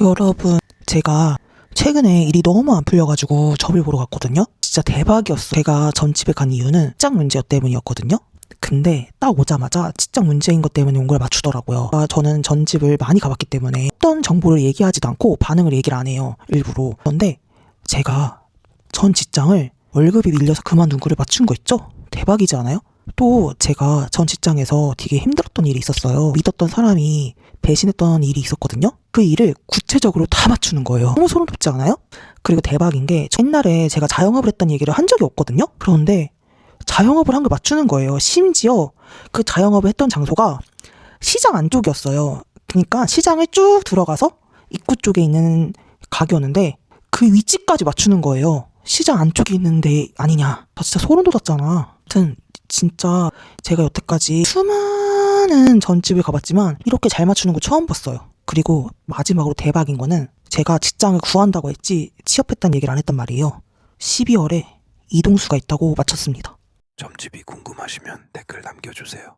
여러분, 제가 최근에 일이 너무 안 풀려가지고 점을 보러 갔거든요? 진짜 대박이었어. 제가 전 집에 간 이유는 직장 문제 때문이었거든요? 근데 딱 오자마자 직장 문제인 것 때문에 온 걸 맞추더라고요. 아, 저는 전집을 많이 가봤기 때문에 어떤 정보를 얘기하지도 않고 반응을 얘기를 안 해요. 일부러. 그런데 제가 전 직장을 월급이 밀려서 그만둔 거를 맞춘 거 있죠? 대박이지 않아요? 또 제가 전 직장에서 되게 힘들었던 일이 있었어요. 믿었던 사람이 배신했던 일이 있었거든요. 그 일을 구체적으로 다 맞추는 거예요. 너무 소름 돋지 않아요? 그리고 대박인 게 옛날에 제가 자영업을 했던 얘기를 한 적이 없거든요. 그런데 자영업을 한 걸 맞추는 거예요. 심지어 그 자영업을 했던 장소가 시장 안쪽이었어요. 그러니까 시장을 쭉 들어가서 입구 쪽에 있는 가게였는데 그 위치까지 맞추는 거예요. 시장 안쪽에 있는데 아니냐. 나 진짜 소름 돋았잖아. 하여튼 진짜 제가 여태까지 수많은 전집을 가봤지만 이렇게 잘 맞추는 거 처음 봤어요. 그리고 마지막으로 대박인 거는 제가 직장을 구한다고 했지 취업했다는 얘기를 안 했단 말이에요. 12월에 이동수가 있다고 맞췄습니다. 점집이 궁금하시면 댓글 남겨주세요.